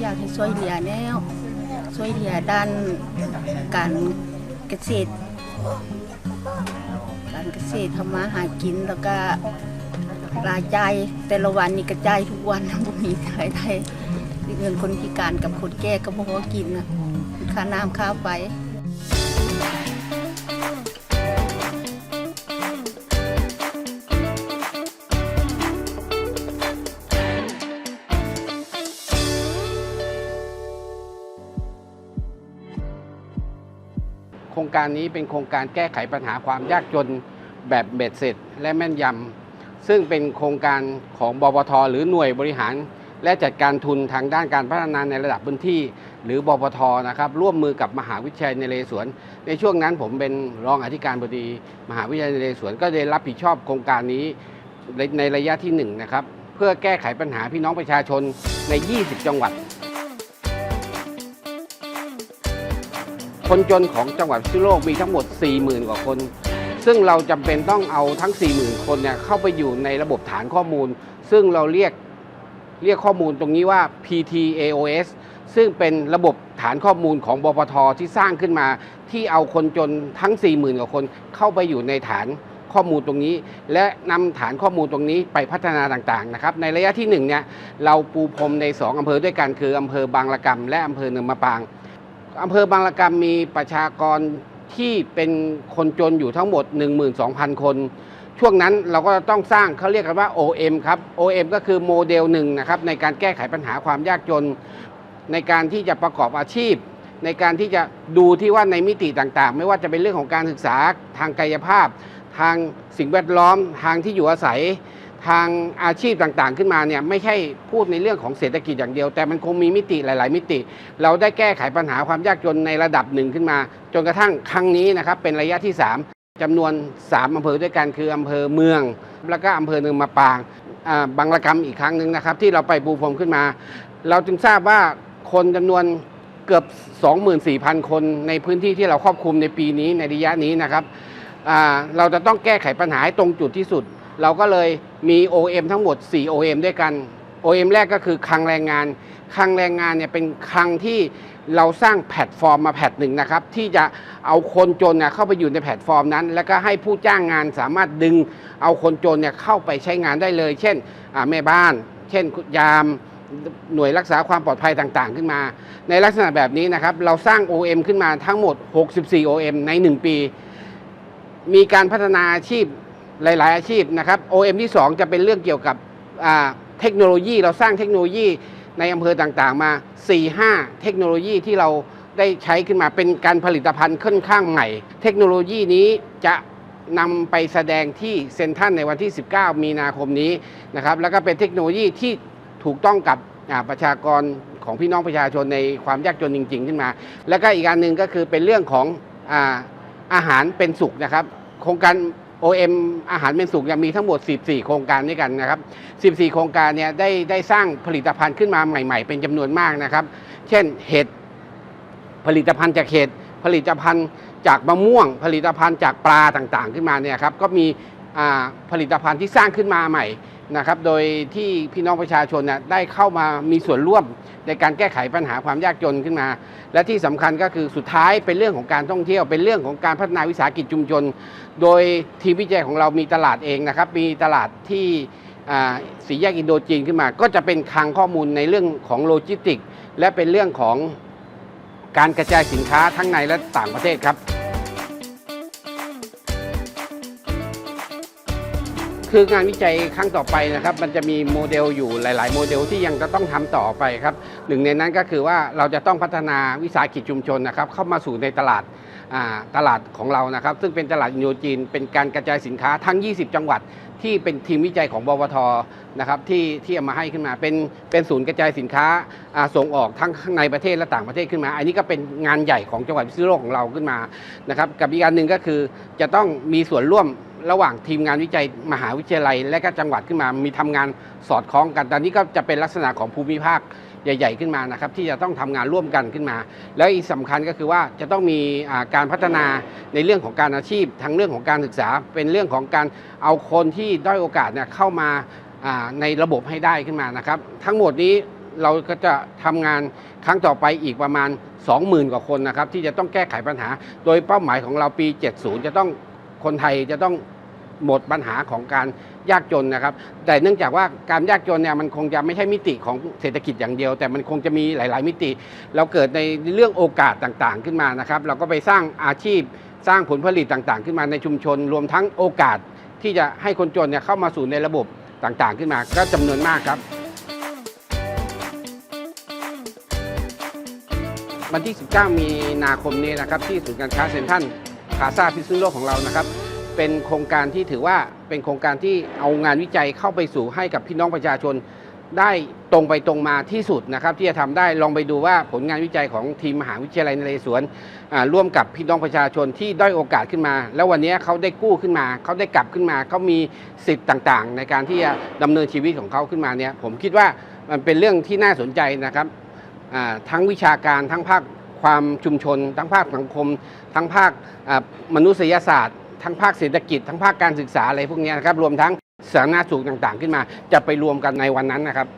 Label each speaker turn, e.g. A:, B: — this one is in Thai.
A: อยากให้ช่วยเหลือแนวช่วยเหลือด้านการเกษตร การเกษตรทำมาหากินแล้วก็รายจ่ายแต่ละวันนี่กระจายทุกวันบ่มีรายได้เงินคนพิการกับคนแก่ก็บ่พอกินนะค่าน้ำค่าไฟ
B: ครงการนี้เป็นโครงการแก้ไขปัญหาความยากจนแบบเบ็ดเสร็จและแม่นยำซึ่งเป็นโครงการของบปทหรือหน่วยบริหาร และจัดการทุนทางด้านการพัฒนาในระดับพื้นที่ หรือบปทนะครับร่วมมือกับมหาวิทยาลัยนเรศวร ในช่วงนั้นผมเป็นรองอธิการบดี มหาวิทยาลัยนเรศวรก็ได้รับผิดชอบโครงการนี้ในในระยะที่หนึ่งนะครับเพื่อแก้ไขปัญหาพี่น้องประชาชนใน 20 จังหวัด คนจนของจังหวัดพิษณุโลกมีทั้งหมด 40,000 กว่าคน ซึ่งเราจำเป็นต้องเอาทั้ง 40,000 คนเนี่ยเข้าไปอยู่ในระบบฐานข้อมูล ซึ่งเราเรียกเรียกข้อมูลตรงนี้ว่า PTAOS ซึ่งเป็นระบบฐานข้อมูลของบปทที่สร้างขึ้นมา ที่เอาคนจนทั้ง 40,000 กว่าคนเข้าไปอยู่ในฐานข้อมูลตรงนี้ และนำฐานข้อมูลตรงนี้ไปพัฒนาต่างๆนะครับในระยะที่หนึ่งเนี่ยเราปูพรมใน 2อำเภอด้วยกันคืออำเภอบางละกำและอำเภอเนินมะปราง อำเภอบางละกำมีประชากรที่เป็นคนจนอยู่ทั้งหมด 12,000 คน ช่วงนั้นเราก็ต้องสร้างเขาเรียกกันว่า OM ครับ OM ก็คือโมเดลหนึ่งนะครับในการแก้ไขปัญหาความยากจน ในการที่จะประกอบอาชีพ ในการที่จะดูที่ว่าในมิติต่างๆ ไม่ว่าจะเป็นเรื่องของการศึกษาทางกายภาพ ทางสิ่งแวดล้อมทางที่อยู่อาศัย ทางอาชีพต่างๆ ขึ้นมาเนี่ยไม่ใช่พูดในเรื่องของเศรษฐกิจอย่างเดียว แต่มันคงมีมิติหลาย ๆ มิติ เราได้แก้ไขปัญหาความยากจนในระดับหนึ่งขึ้นมา จนกระทั่งครั้งนี้นะครับเป็นระยะที่ 3จำนวน 3อำเภอด้วยกันคืออำเภอเมือง แล้วก็อำเภอเนินมะปางบางระกำอีกครั้งหนึ่งนะครับ ที่เราไปปูพรมขึ้นมา เราจึงทราบว่าคนจำนวนเกือบ 24,000 คนในพื้นที่ที่เราครอบคลุมในปีนี้ในระยะนี้นะครับเราจะต้องแก้ไขปัญหาให้ตรงจุดที่สุด เราก็เลย มี OM ทั้งหมด 4 OM ด้วยกัน OM แรกก็คือคลังแรงงาน คลังแรงงานเนี่ยเป็นคลังที่เราสร้างแพลตฟอร์มมาแพลตหนึ่งนะครับ ที่จะเอาคนจนเนี่ยเข้าไปอยู่ในแพลตฟอร์มนั้น แล้วก็ให้ผู้จ้างงานสามารถดึงเอาคนจนเนี่ยเข้าไปใช้งานได้เลย เช่นแม่บ้าน เช่นยามหน่วยรักษาความปลอดภัยต่างๆ ขึ้นมา ในลักษณะแบบนี้นะครับ เราสร้าง OM ขึ้นมาทั้งหมด 64 OM ใน 1 ปี มีการพัฒนาอาชีพ หลาย ๆ อาชีพนะครับ OM ที่ 2 จะเป็นเรื่องเกี่ยวกับเทคโนโลยี เราสร้างเทคโนโลยีในอำเภอต่าง ๆ มา 4-5 เทคโนโลยีที่เราได้ใช้ขึ้นมาเป็นการผลิตภัณฑ์ค่อนข้างใหม่ เทคโนโลยีนี้จะนำไปแสดงที่เซ็นทัลในวันที่ 19 มีนาคมนี้นะครับ แล้วก็เป็นเทคโนโลยีที่ถูกต้องกับประชากรของพี่น้องประชาชนในความยากจนจริง ๆ ขึ้นมา แล้วก็อีกอันหนึ่งก็คือเป็นเรื่องของอาอาหารเป็นสุขนะครับ โครงการ OM อาหารเป็นสุขเนี่ยมีทั้งหมด 14 โครงการด้วยกันนะครับ 14 โครงการเนี่ยได้ได้สร้างผลิตภัณฑ์ขึ้นมาใหม่ ๆ เป็นจำนวนมากนะครับ เช่นเห็ดผลิตภัณฑ์จากเห็ดผลิตภัณฑ์จากมะม่วง ผลิตภัณฑ์จากปลาต่างๆ ขึ้นมาเนี่ยครับก็มีผลิตภัณฑ์ที่สร้างขึ้นมาใหม่ นะครับโดยที่พี่น้องประชาชนน่ะได้เข้ามามีส่วนร่วมในการแก้ไขปัญหาความยากจนขึ้นมา และที่สำคัญก็คือสุดท้ายเป็นเรื่องของการท่องเที่ยว เป็นเรื่องของการพัฒนาวิสาหกิจชุมชน โดยทีมวิจัยของเรามีตลาดเองนะครับ มีตลาดที่สีแยกอินโดจีนขึ้นมา ก็จะเป็นคลังข้อมูลในเรื่องของโลจิสติก และเป็นเรื่องของการกระจายสินค้าทั้งในและต่างประเทศครับ คืองานวิจัยครั้งต่อไปนะครับ มันจะมีโมเดลอยู่หลาย ๆ โมเดลที่ยังจะต้องทำต่อไปครับหนึ่งในนั้นก็คือว่าเราจะต้องพัฒนาวิสาหกิจชุมชนนะครับ เข้ามาสู่ในตลาดตลาดของเรานะครับ ซึ่งเป็นตลาดอินโดจีน เป็นการกระจายสินค้าทั้ง 20 จังหวัด ที่เป็นทีมวิจัยของบวทนะครับที่ที่เอามาให้ขึ้นมาเป็นเป็นศูนย์กระจายสินค้าาส่งออกทั้งข้างในประเทศและต่างประเทศขึ้นมา อันนี้ก็เป็นงานใหญ่ของจังหวัดพิษณุโลกของเราขึ้นมานะครับกับอีกอันหนึ่งก็คือจะต้องมีส่วนร่วม ระหว่างทีมงานวิจัยมหาวิทยาลัย และก็จังหวัดขึ้นมา มีทำงานสอดคล้องกัน ตอนนี้ก็จะเป็นลักษณะของภูมิภาคใหญ่ ๆ ขึ้นมานะครับที่จะต้องทำงานร่วมกันขึ้นมา แล้วอีกสำคัญก็คือว่าจะต้องมีการพัฒนาในเรื่องของการอาชีพ ทั้งเรื่องของการศึกษา เป็นเรื่องของการเอาคนที่ด้อยโอกาสเนี่ยเข้ามาอ่าในระบบให้ได้ขึ้นมานะครับ ทั้งหมดนี้เราก็จะทำงานครั้งต่อไปอีกประมาณ 20,000 กว่าคนนะครับที่จะต้องแก้ไขปัญหา โดยเป้าหมายของเราปี 70 จะต้องคนไทยจะต้อง หมดปัญหาของการยากจนนะครับ แต่เนื่องจากว่าการยากจนเนี่ยมันคงจะไม่ใช่มิติของเศรษฐกิจอย่างเดียว แต่มันคงจะมีหลาย ๆ มิติ เราเกิดในเรื่องโอกาสต่างๆขึ้นมานะครับ เราก็ไปสร้างอาชีพสร้างผลผลิตต่างๆ ขึ้นมาในชุมชน รวมทั้งโอกาสที่จะให้คนจนเนี่ยเข้ามาสู่ในระบบต่างๆ ขึ้นมา ก็จำนวนมากครับ วันที่ 19 มีนาคมนี้นะครับที่ศูนย์การค้าเซ็นทรัลพาซาพิษณุโลกของเรานะครับ เป็นโครงการที่ถือว่าเป็นโครงการที่เอางานวิจัยเข้าไปสู่ให้กับพี่น้องประชาชน ได้ตรงไปตรงมาที่สุดนะครับ ที่จะทำได้ลองไปดูว่าผลงานวิจัยของทีมมหาวิทยาลัยนเรศวรร่วมกับพี่น้องประชาชนที่ด้อยโอกาสขึ้นมา แล้ววันนี้เขาได้กู้ขึ้นมา เขาได้กลับขึ้นมา เขามีสิทธิ์ต่างๆ ในการที่จะดำเนินชีวิตของเขาขึ้นมาเนี่ยผมคิดว่ามันเป็นเรื่องที่น่าสนใจนะครับทั้งวิชาการทั้งภาคความชุมชน ทั้งภาคสังคม ทั้งภาคมนุษยศาสตร์ ทั้งภาคเศรษฐกิจทั้งภาคการศึกษาอะไรพวกนี้นะครับรวมทั้งสาธารณสุขต่างๆ ขึ้นมา จะไปรวมกันในวันนั้นนะครับ